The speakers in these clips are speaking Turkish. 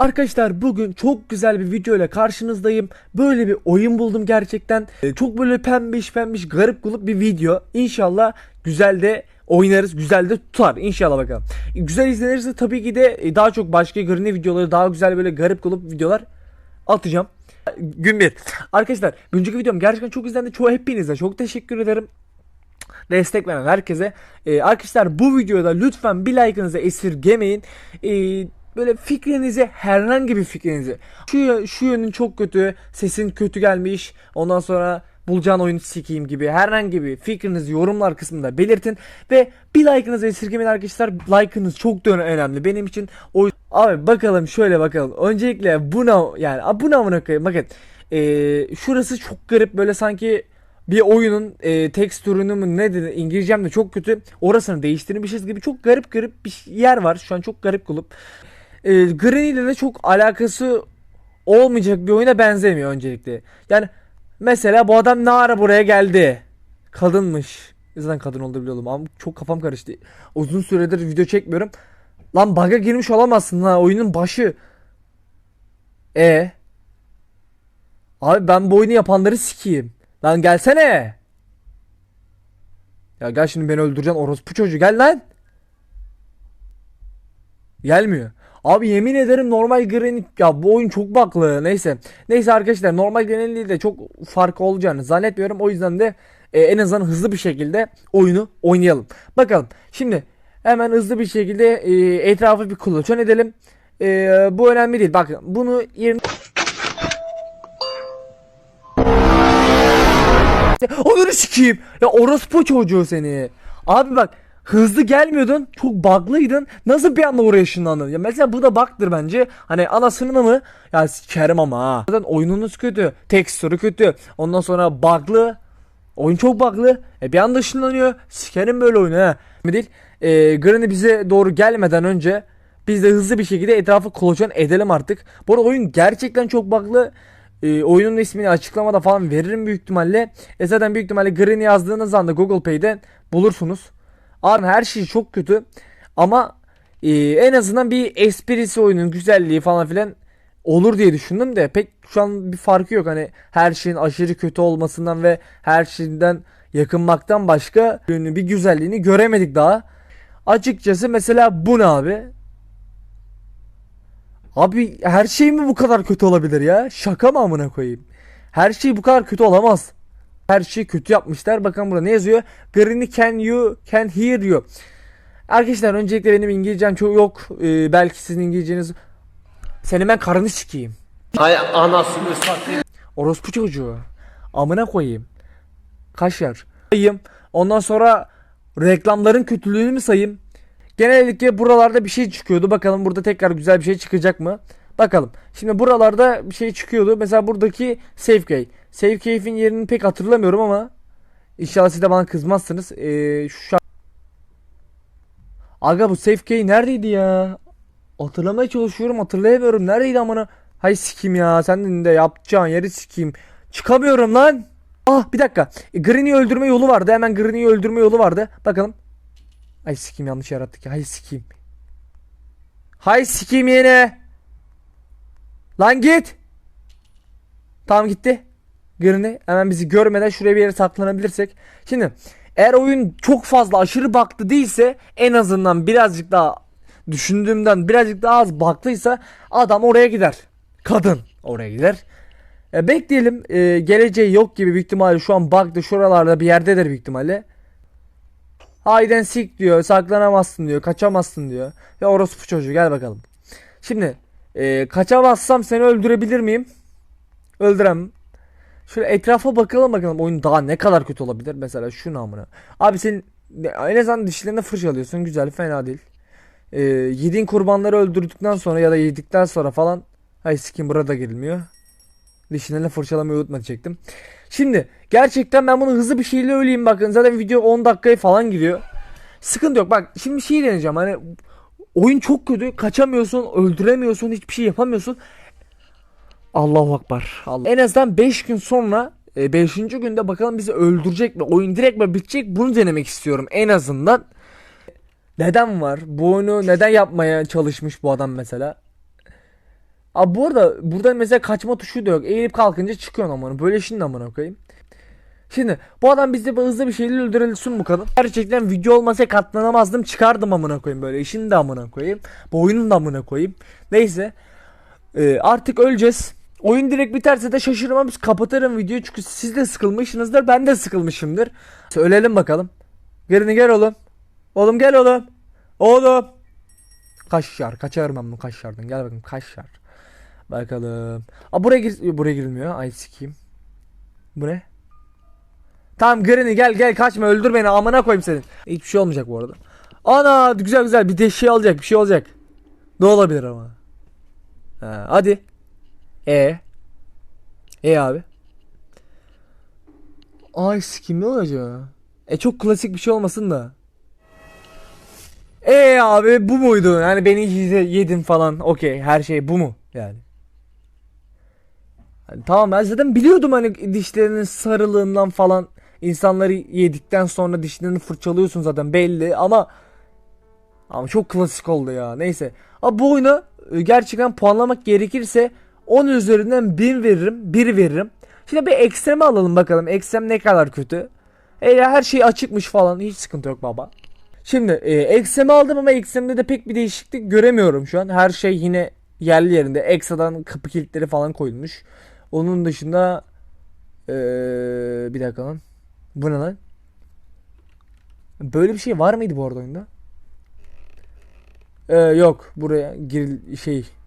Arkadaşlar bugün çok güzel bir video ile karşınızdayım. Böyle bir oyun buldum gerçekten. Ee, çok böyle pembiş pembiş garip grup bir video. İnşallah güzel de oynarız. Güzel de tutar. İnşallah bakalım. Güzel izlenirse tabii ki de e, daha çok başka görünen videoları daha güzel böyle garip grup videolar atacağım. Gün bir. Arkadaşlar önceki videom gerçekten çok izlendi. Çoğu hepinize çok teşekkür ederim destek veren herkese. Ee, arkadaşlar bu videoda lütfen bir like'ınızı esirgemeyin. Ee, böyle fikrinizi herhangi bir fikrinizi şu, şu yönün çok kötü sesin kötü gelmiş ondan sonra bulacağın oyunu sikeyim gibi herhangi bir fikrinizi yorumlar kısmında belirtin ve bir like'ınızı esirgemeyin arkadaşlar like'ınız çok da önemli benim için o abi bakalım şöyle bakalım öncelikle buna yani buna amına koyayım bakın ee, şurası çok garip böyle sanki bir oyunun e, tekstürünü mü ne dedi İngilizcem de çok kötü. Orasını değiştirmişiz gibi çok garip garip bir yer var. Şu an çok garip kulüp. E, Granny ile de çok alakası olmayacak bir oyuna benzemiyor öncelikle. Yani mesela bu adam ne ara buraya geldi? Kadınmış. Zaten kadın olduğu biliyordum ama çok kafam karıştı. Uzun süredir video çekmiyorum. Lan bug'a girmiş olamazsın ha oyunun başı. E Abi ben bu oyunu yapanları sikeyim. Lan gelsene. Ya gel şimdi beni öldüreceksin orospu çocuğu gel lan. Gelmiyor. Abi yemin ederim normal Granny ya bu oyun çok baklı neyse. Neyse arkadaşlar normal Granny ile de çok fark olacağını zannetmiyorum. O yüzden de e, en azından hızlı bir şekilde oyunu oynayalım. Bakalım şimdi hemen hızlı bir şekilde e, etrafı bir kulaçan edelim. E, bu önemli değil. Bakın bunu 20 Onları sikeyim. Ya orospu çocuğu seni. Abi bak hızlı gelmiyordun. Çok bug'lıydın. Nasıl bir anda oraya ışınlandın? Ya mesela bu da bug'dır bence. Hani anasını mı? Ya sikerim ama ha. Zaten oyununuz kötü. Tekstürü kötü. Ondan sonra bug'lı. Oyun çok bug'lı. E bir anda ışınlanıyor. Sikerim böyle oyunu ha. Değil. E, Granny bize doğru gelmeden önce biz de hızlı bir şekilde etrafı kolaçan edelim artık. Bu arada oyun gerçekten çok bug'lı. E, oyunun ismini açıklamada falan veririm büyük ihtimalle. E zaten büyük ihtimalle Green yazdığınız anda Google Play'de bulursunuz. Abi her şey çok kötü. Ama e, en azından bir esprisi oyunun güzelliği falan filan olur diye düşündüm de pek şu an bir farkı yok. Hani her şeyin aşırı kötü olmasından ve her şeyden yakınmaktan başka bir güzelliğini göremedik daha. Açıkçası mesela bu ne abi? Abi her şey mi bu kadar kötü olabilir ya? Şaka mı amına koyayım? Her şey bu kadar kötü olamaz. Her şeyi kötü yapmışlar. Bakın burada ne yazıyor? Granny can you can hear you. Arkadaşlar öncelikle benim İngilizcem çok yok. Ee, belki sizin İngilizceniz senin ben karını sikeyim. Hay anasını satayım. Orospu çocuğu. Amına koyayım. Kaşar. Sayayım. Ondan sonra reklamların kötülüğünü mü sayayım? Genellikle buralarda bir şey çıkıyordu. Bakalım burada tekrar güzel bir şey çıkacak mı? Bakalım. Şimdi buralarda bir şey çıkıyordu. Mesela buradaki Safe Key. Safe Key'in yerini pek hatırlamıyorum ama İnşallah siz de bana kızmazsınız. Ee, şu şarkı... Aga bu Safe Key neredeydi ya? Hatırlamaya çalışıyorum hatırlayamıyorum. Neredeydi amına? Hay sikim ya. Sen de yapacağın yeri sikeyim. Çıkamıyorum lan. Ah bir dakika. E, Green'i öldürme yolu vardı. Hemen Green'i öldürme yolu vardı. Bakalım. Ay sikim yanlış yarattık ya. Hay sikim. Hay sikim yine. Lan git. Tamam gitti. Green'i hemen bizi görmeden şuraya bir yere saklanabilirsek. Şimdi eğer oyun çok fazla aşırı baktı değilse en azından birazcık daha düşündüğümden birazcık daha az baktıysa adam oraya gider. Kadın oraya gider. E, bekleyelim. E, geleceği yok gibi büyük ihtimalle şu an baktı şuralarda bir yerdedir büyük ihtimalle. Hayden sik diyor. Saklanamazsın diyor. Kaçamazsın diyor. Ve orospu çocuğu gel bakalım. Şimdi e, kaçamazsam seni öldürebilir miyim? Öldüremem. Şöyle etrafa bakalım bakalım oyun daha ne kadar kötü olabilir. Mesela şu namına. Abi senin en azından dişlerine fırçalıyorsun. Güzel fena değil. E, yediğin kurbanları öldürdükten sonra ya da yedikten sonra falan. Hay sikim burada girilmiyor. Dişlerine fırçalamayı unutma diyecektim. Şimdi gerçekten ben bunu hızlı bir şeyle öleyim bakın. Zaten video 10 dakikaya falan gidiyor. Sıkıntı yok. Bak şimdi şey deneyeceğim. Hani oyun çok kötü. Kaçamıyorsun, öldüremiyorsun, hiçbir şey yapamıyorsun. Allahu akbar. Allah. En azından 5 gün sonra 5. günde bakalım bizi öldürecek mi? Oyun direkt mi bitecek? Bunu denemek istiyorum en azından. Neden var? Bu oyunu neden yapmaya çalışmış bu adam mesela? Abi bu arada burada mesela kaçma tuşu da yok. Eğilip kalkınca çıkıyorsun amına. Böyle şimdi amına koyayım. Şimdi bu adam bizde bir hızlı bir şekilde öldürülsün bu kadın. Gerçekten video olmasa katlanamazdım çıkardım amına koyayım böyle işini de amına koyayım. Bu oyunun da amına koyayım. Neyse. Ee, artık öleceğiz. Oyun direkt biterse de şaşırmam kapatırım videoyu çünkü siz de sıkılmışsınızdır ben de sıkılmışımdır. Ölelim bakalım. Gelin gel oğlum. Oğlum gel oğlum. Oğlum. Kaşşar. Kaçarım ben bu kaşşardan. Gel bakayım kaşşar. Bakalım. Aa buraya gir buraya girilmiyor. Ay sikeyim. Bu ne? Tamam Granny gel gel kaçma öldür beni amına koyayım senin. Hiçbir şey olmayacak bu arada. Ana güzel güzel bir de şey olacak bir şey olacak. Ne olabilir ama? Ha, hadi. E. E abi. Ay sikim ne olacak? E çok klasik bir şey olmasın da. E abi bu muydu? Yani beni yedi- yedin falan. Okey her şey bu mu? Yani. Hani tamam ben zaten biliyordum hani dişlerinin sarılığından falan insanları yedikten sonra dişlerini fırçalıyorsun zaten belli ama ama çok klasik oldu ya. Neyse. Abi bu oyunu e, gerçekten puanlamak gerekirse 10 üzerinden 1000 veririm. 1 veririm. Şimdi bir ekstremi alalım bakalım. Ekstrem ne kadar kötü. E ya her şey açıkmış falan. Hiç sıkıntı yok baba. Şimdi e, ekstremi aldım ama ekstremde de pek bir değişiklik göremiyorum şu an. Her şey yine yerli yerinde. Ekstradan kapı kilitleri falan koyulmuş. Onun dışında e, bir dakika lan. Bu ne lan? Böyle bir şey var mıydı bu arada oyunda? Ee, yok buraya gir şey.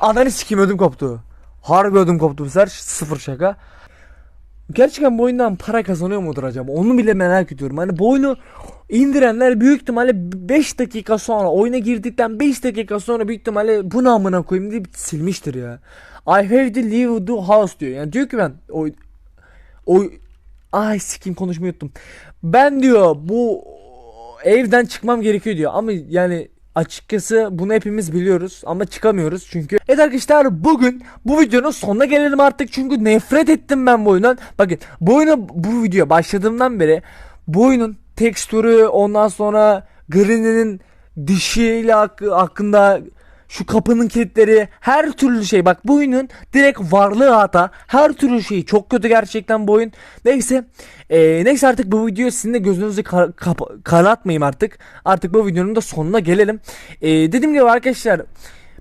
Ananı sikeyim ödüm koptu. Harbi ödüm koptu bu sefer sıfır şaka. Gerçekten bu oyundan para kazanıyor mudur acaba? Onu bile merak ediyorum. Hani bu oyunu indirenler büyük ihtimalle 5 dakika sonra oyuna girdikten 5 dakika sonra büyük ihtimalle bu namına koyayım diye silmiştir ya. I have to leave the house diyor. Yani diyor ki ben o o ay sikim konuşmayı unuttum. Ben diyor bu evden çıkmam gerekiyor diyor. Ama yani açıkçası bunu hepimiz biliyoruz ama çıkamıyoruz çünkü. Evet arkadaşlar bugün bu videonun sonuna gelelim artık çünkü nefret ettim ben bu oyundan. Bakın bu oyuna bu videoya başladığımdan beri bu oyunun tekstürü ondan sonra Green'in dişiyle hak- hakkında şu kapının kilitleri her türlü şey. Bak bu oyunun direkt varlığı hata. Her türlü şey çok kötü gerçekten bu oyun. Neyse eee, neyse artık bu video sizin de gözünüzü kar- kapa- karartmayayım artık. Artık bu videonun da sonuna gelelim. Eee, dediğim gibi arkadaşlar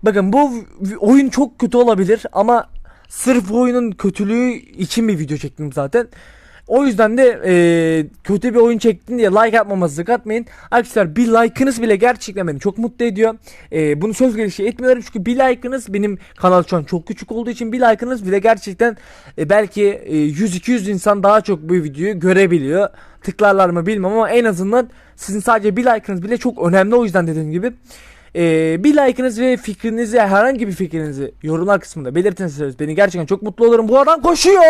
bakın bu oyun çok kötü olabilir ama sırf oyunun kötülüğü için bir video çektim zaten o yüzden de e, kötü bir oyun çektin diye like atmamanızı katmayın. Arkadaşlar bir like'ınız bile gerçekten beni çok mutlu ediyor. E, bunu söz gelişi etmiyorum çünkü bir like'ınız benim kanal şu an çok küçük olduğu için bir like'ınız bile gerçekten e, belki e, 100-200 insan daha çok bu videoyu görebiliyor. Tıklarlar mı bilmem ama en azından sizin sadece bir like'ınız bile çok önemli o yüzden dediğim gibi. Ee, bir like'ınız ve fikrinizi herhangi bir fikrinizi yorumlar kısmında belirtirseniz beni gerçekten çok mutlu olurum. Bu adam koşuyor.